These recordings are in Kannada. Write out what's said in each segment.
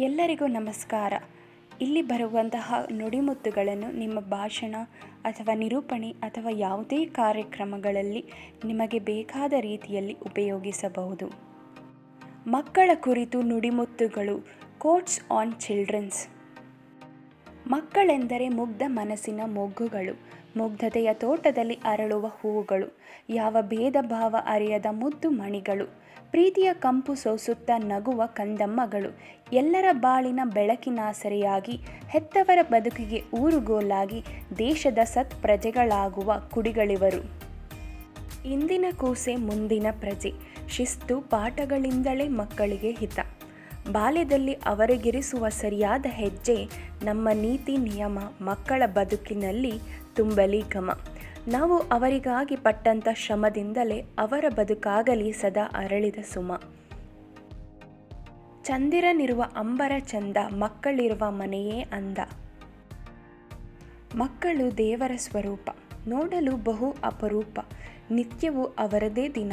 ಎಲ್ಲರಿಗೂ ನಮಸ್ಕಾರ. ಇಲ್ಲಿ ಬರುವಂತಹ ನುಡಿಮುತ್ತುಗಳನ್ನು ನಿಮ್ಮ ಭಾಷಣ ಅಥವಾ ನಿರೂಪಣೆ ಅಥವಾ ಯಾವುದೇ ಕಾರ್ಯಕ್ರಮಗಳಲ್ಲಿ ನಿಮಗೆ ಬೇಕಾದ ರೀತಿಯಲ್ಲಿ ಉಪಯೋಗಿಸಬಹುದು. ಮಕ್ಕಳ ಕುರಿತು ನುಡಿಮುತ್ತುಗಳು ಕೋಟ್ಸ್ ಆನ್ ಚಿಲ್ಡ್ರನ್ಸ್ ಮಕ್ಕಳೆಂದರೆ ಮುಗ್ಧ ಮನಸ್ಸಿನ ಮೊಗ್ಗುಗಳು, ಮುಗ್ಧತೆಯ ತೋಟದಲ್ಲಿ ಅರಳುವ ಹೂವುಗಳು, ಯಾವ ಭೇದ ಭಾವ ಅರಿಯದ ಮುದ್ದು ಮಣಿಗಳು, ಪ್ರೀತಿಯ ಕಂಪು ಸೋಸುತ್ತಾ ನಗುವ ಕಂದಮ್ಮಗಳು, ಎಲ್ಲರ ಬಾಳಿನ ಬೆಳಕಿನಾಸರೆಯಾಗಿ, ಹೆತ್ತವರ ಬದುಕಿಗೆ ಊರುಗೋಲಾಗಿ, ದೇಶದ ಸತ್ ಪ್ರಜೆಗಳಾಗುವ ಕುಡಿಗಳಿವರು. ಇಂದಿನ ಕೂಸೆ, ಮುಂದಿನ ಪ್ರಜೆ, ಶಿಸ್ತು ಪಾಠಗಳಿಂದಲೇ ಮಕ್ಕಳಿಗೆ ಹಿತ. ಬಾಲ್ಯದಲ್ಲಿ ಅವರಿಗಿರಿಸುವ ಸರಿಯಾದ ಹೆಜ್ಜೆ ನಮ್ಮ ನೀತಿ ನಿಯಮ ಮಕ್ಕಳ ಬದುಕಿನಲ್ಲಿ ತುಂಬಲಿ ಘಮ. ನಾವು ಅವರಿಗಾಗಿ ಪಟ್ಟಂಥ ಶ್ರಮದಿಂದಲೇ ಅವರ ಬದುಕಾಗಲಿ ಸದಾ ಅರಳಿದ ಸುಮ. ಚಂದಿರನಿರುವ ಅಂಬರ ಚಂದ ಮಕ್ಕಳಿರುವ ಮನೆಯೇ ಅಂದ. ಮಕ್ಕಳು ದೇವರ ಸ್ವರೂಪ, ನೋಡಲು ಬಹು ಅಪರೂಪ, ನಿತ್ಯವೂ ಅವರದೇ ದಿನ.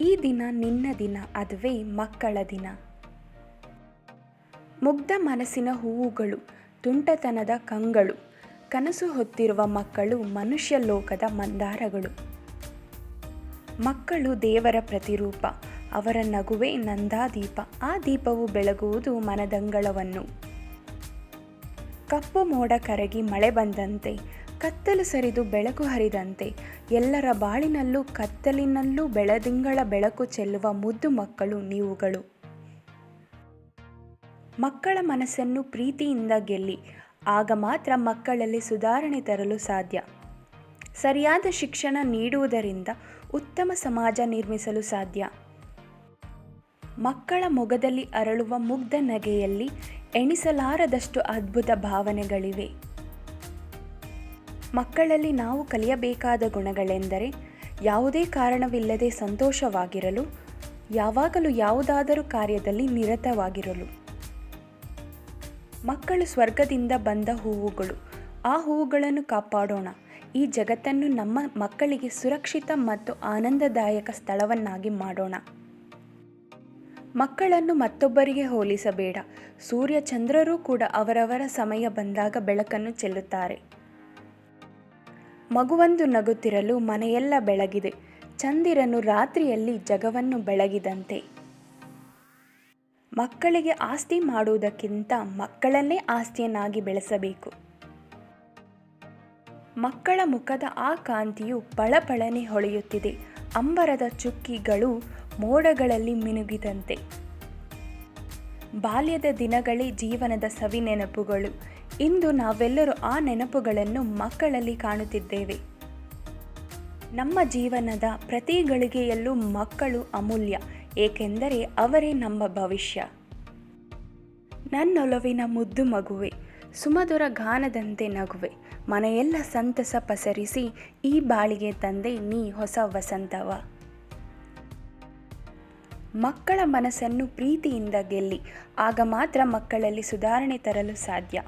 ಈ ದಿನ ನಿನ್ನ ದಿನ, ಅದುವೇ ಮಕ್ಕಳ ದಿನ. ಮುಗ್ಧ ಮನಸ್ಸಿನ ಹೂವುಗಳು, ತುಂಟತನದ ಕಂಗಳು, ಕನಸು ಹೊತ್ತಿರುವ ಮಕ್ಕಳು, ಮನುಷ್ಯ ಲೋಕದ ಮಂದಾರಗಳು. ಮಕ್ಕಳು ದೇವರ ಪ್ರತಿರೂಪ, ಅವರ ನಗುವೆ ನಂದಾದೀಪ, ಆ ದೀಪವು ಬೆಳಗುವುದು ಮನದಂಗಳವನ್ನು. ಕಪ್ಪು ಮೋಡ ಕರಗಿ ಮಳೆ ಬಂದಂತೆ, ಕತ್ತಲು ಸರಿದು ಬೆಳಕು ಹರಿದಂತೆ, ಎಲ್ಲರ ಬಾಳಿನಲ್ಲೂ ಕತ್ತಲಿನಲ್ಲೂ ಬೆಳದಿಂಗಳ ಬೆಳಕು ಚೆಲ್ಲುವ ಮುದ್ದು ಮಕ್ಕಳು ನೀವುಗಳು. ಮಕ್ಕಳ ಮನಸ್ಸನ್ನು ಪ್ರೀತಿಯಿಂದ ಗೆಲ್ಲಿ, ಆಗ ಮಾತ್ರ ಮಕ್ಕಳಲ್ಲಿ ಸುಧಾರಣೆ ತರಲು ಸಾಧ್ಯ. ಸರಿಯಾದ ಶಿಕ್ಷಣ ನೀಡುವುದರಿಂದ ಉತ್ತಮ ಸಮಾಜ ನಿರ್ಮಿಸಲು ಸಾಧ್ಯ. ಮಕ್ಕಳ ಮೊಗದಲ್ಲಿ ಅರಳುವ ಮುಗ್ಧ ನಗೆಯಲ್ಲಿ ಎಣಿಸಲಾರದಷ್ಟು ಅದ್ಭುತ ಭಾವನೆಗಳಿವೆ. ಮಕ್ಕಳಲ್ಲಿ ನಾವು ಕಲಿಯಬೇಕಾದ ಗುಣಗಳೆಂದರೆ ಯಾವುದೇ ಕಾರಣವಿಲ್ಲದೆ ಸಂತೋಷವಾಗಿರಲು, ಯಾವಾಗಲೂ ಯಾವುದಾದರೂ ಕಾರ್ಯದಲ್ಲಿ ನಿರತವಾಗಿರಲು. ಮಕ್ಕಳು ಸ್ವರ್ಗದಿಂದ ಬಂದ ಹೂವುಗಳು. ಆ ಹೂವುಗಳನ್ನು ಕಾಪಾಡೋಣ. ಈ ಜಗತ್ತನ್ನು ನಮ್ಮ ಮಕ್ಕಳಿಗೆ ಸುರಕ್ಷಿತ ಮತ್ತು ಆನಂದದಾಯಕ ಸ್ಥಳವನ್ನಾಗಿ ಮಾಡೋಣ. ಮಕ್ಕಳನ್ನು ಮತ್ತೊಬ್ಬರಿಗೆ ಹೋಲಿಸಬೇಡ. ಸೂರ್ಯ ಚಂದ್ರರೂ ಕೂಡ ಅವರವರ ಸಮಯ ಬಂದಾಗ ಬೆಳಕನ್ನು ಚೆಲ್ಲುತ್ತಾರೆ. ಮಗುವೊಂದು ನಗುತ್ತಿರಲು ಮನೆಯೆಲ್ಲ ಬೆಳಗಿದೆ. ಚಂದಿರನು ರಾತ್ರಿಯಲ್ಲಿ ಜಗವನ್ನು ಬೆಳಗಿದಂತೆ. ಮಕ್ಕಳಿಗೆ ಆಸ್ತಿ ಮಾಡುವುದಕ್ಕಿಂತ ಮಕ್ಕಳನ್ನೇ ಆಸ್ತಿಯನ್ನಾಗಿ ಬೆಳೆಸಬೇಕು. ಮಕ್ಕಳ ಮುಖದ ಆ ಕಾಂತಿಯು ಪಳಪಳನೆ ಹೊಳೆಯುತ್ತಿದೆ. ಅಂಬರದ ಚುಕ್ಕಿಗಳು ಮೋಡಗಳಲ್ಲಿ ಮಿನುಗಿದಂತೆ. ಬಾಲ್ಯದ ದಿನಗಳೇ ಜೀವನದ ಸವಿ ನೆನಪುಗಳು ಇಂದು ನಾವೆಲ್ಲರೂ ಆ ನೆನಪುಗಳನ್ನು ಮಕ್ಕಳಲ್ಲಿ ಕಾಣುತ್ತಿದ್ದೇವೆ. ನಮ್ಮ ಜೀವನದ ಪ್ರತಿ ಗಳಿಗೆಯಲ್ಲೂ ಮಕ್ಕಳು ಅಮೂಲ್ಯ. ಏಕೆಂದರೆ ಅವರೇ ನಮ್ಮ ಭವಿಷ್ಯ. ನನ್ನೊಲವಿನ ಮುದ್ದು ಮಗುವೆ, ಸುಮಧುರ ಗಾನದಂತೆ ನಗುವೆ, ಮನೆಯೆಲ್ಲ ಸಂತಸ ಪಸರಿಸಿ ಈ ಬಾಳಿಗೆ ತಂದೆ ನೀ ಹೊಸ ವಸಂತವ. ಮಕ್ಕಳ ಮನಸ್ಸನ್ನು ಪ್ರೀತಿಯಿಂದ ಗೆಲ್ಲಿ, ಆಗ ಮಾತ್ರ ಮಕ್ಕಳಲ್ಲಿ ಸುಧಾರಣೆ ತರಲು ಸಾಧ್ಯ.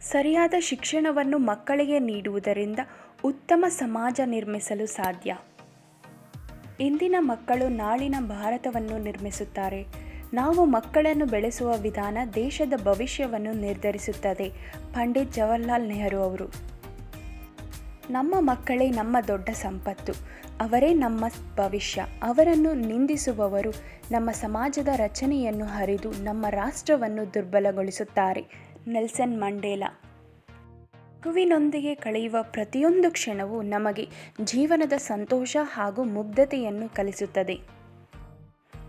ಸರಿಯಾದ ಶಿಕ್ಷಣವನ್ನು ಮಕ್ಕಳಿಗೆ ನೀಡುವುದರಿಂದ ಉತ್ತಮ ಸಮಾಜ ನಿರ್ಮಿಸಲು ಸಾಧ್ಯ. ಇಂದಿನ ಮಕ್ಕಳು ನಾಳಿನ ಭಾರತವನ್ನು ನಿರ್ಮಿಸುತ್ತಾರೆ. ನಾವು ಮಕ್ಕಳನ್ನು ಬೆಳೆಸುವ ವಿಧಾನ ದೇಶದ ಭವಿಷ್ಯವನ್ನು ನಿರ್ಧರಿಸುತ್ತದೆ. ಪಂಡಿತ್ ಜವಾಹರ್ಲಾಲ್ ನೆಹರು ಅವರು. ನಮ್ಮ ಮಕ್ಕಳೇ ನಮ್ಮ ದೊಡ್ಡ ಸಂಪತ್ತು. ಅವರೇ ನಮ್ಮ ಭವಿಷ್ಯ. ಅವರನ್ನು ನಿಂದಿಸುವವರು ನಮ್ಮ ಸಮಾಜದ ರಚನೆಯನ್ನು ಹರಿದು ನಮ್ಮ ರಾಷ್ಟ್ರವನ್ನು ದುರ್ಬಲಗೊಳಿಸುತ್ತಾರೆ. Nelson Mandela. ಮಗುವಿನೊಂದಿಗೆ ಕಳೆಯುವ ಪ್ರತಿಯೊಂದು ಕ್ಷಣವು ನಮಗೆ ಜೀವನದ ಸಂತೋಷ ಹಾಗೂ ಮುಗ್ಧತೆಯನ್ನು ಕಲಿಸುತ್ತದೆ.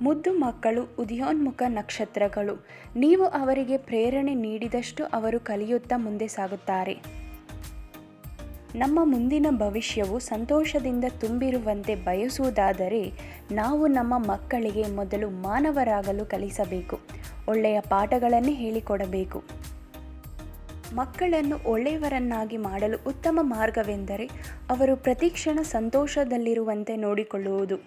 ಮುದ್ದು ಮಕ್ಕಳು, ಉದಯೋನ್ಮುಖ ನಕ್ಷತ್ರಗಳು, ನೀವು ಅವರಿಗೆ ಪ್ರೇರಣೆ ನೀಡಿದಷ್ಟು ಅವರು ಕಲಿಯುತ್ತಾ ಮುಂದೆ ಸಾಗುತ್ತಾರೆ. ನಮ್ಮ ಮುಂದಿನ ಭವಿಷ್ಯವು ಸಂತೋಷದಿಂದ ತುಂಬಿರುವಂತೆ ಬಯಸುವುದಾದರೆ ನಾವು ನಮ್ಮ ಮಕ್ಕಳಿಗೆ ಮೊದಲು ಮಾನವರಾಗಲು ಕಲಿಸಬೇಕು. ಒಳ್ಳೆಯ ಪಾಠಗಳನ್ನೇ ಹೇಳಿಕೊಡಬೇಕು. ಮಕ್ಕಳನ್ನು ಒಳ್ಳೆಯವರನ್ನಾಗಿ ಮಾಡಲು ಉತ್ತಮ ಮಾರ್ಗವೆಂದರೆ ಅವರು ಪ್ರತಿಕ್ಷಣ ಸಂತೋಷದಲ್ಲಿರುವಂತೆ ನೋಡಿಕೊಳ್ಳುವುದು.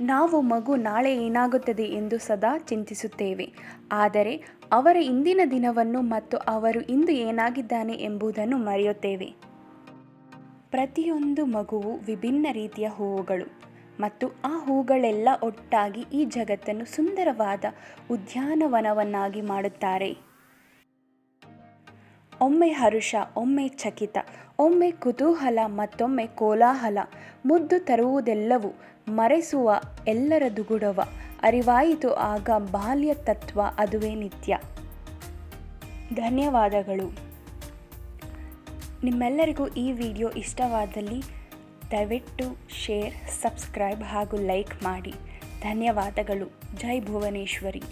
ನಾವು ಮಗು ನಾಳೆ ಏನಾಗುತ್ತದೆ ಎಂದು ಸದಾ ಚಿಂತಿಸುತ್ತೇವೆ. ಆದರೆ ಅವರ ಇಂದಿನ ದಿನವನ್ನು ಮತ್ತು ಅವರು ಇಂದು ಏನಾಗಿದ್ದಾನೆ ಎಂಬುದನ್ನು ಮರೆಯುತ್ತೇವೆ. ಪ್ರತಿಯೊಂದು ಮಗುವು ವಿಭಿನ್ನ ರೀತಿಯ ಹೂವುಗಳು ಮತ್ತು ಆ ಹೂಗಳೆಲ್ಲ ಒಟ್ಟಾಗಿ ಈ ಜಗತ್ತನ್ನು ಸುಂದರವಾದ ಉದ್ಯಾನವನವನ್ನಾಗಿ ಮಾಡುತ್ತಾರೆ. ಒಮ್ಮೆ ಹರುಷ, ಒಮ್ಮೆ ಚಕಿತ, ಒಮ್ಮೆ ಕುತೂಹಲ, ಮತ್ತೊಮ್ಮೆ ಕೋಲಾಹಲ. ಮುದ್ದು ತರುವುದೆಲ್ಲವೂ ಮರೆಸುವ ಎಲ್ಲರ ದುಗುಡವ. ಅರಿವಾಯಿತು ಆಗ ಬಾಲ್ಯ ತತ್ವ ಅದುವೇ ನಿತ್ಯ. ಧನ್ಯವಾದಗಳು. ನಿಮ್ಮೆಲ್ಲರಿಗೂ ಈ ವಿಡಿಯೋ ಇಷ್ಟವಾದಲ್ಲಿ ದಯವಿಟ್ಟು ಶೇರ್, ಸಬ್ಸ್ಕ್ರೈಬ್ ಹಾಗೂ ಲೈಕ್ ಮಾಡಿ. ಧನ್ಯವಾದಗಳು. ಜೈ ಭುವನೇಶ್ವರಿ.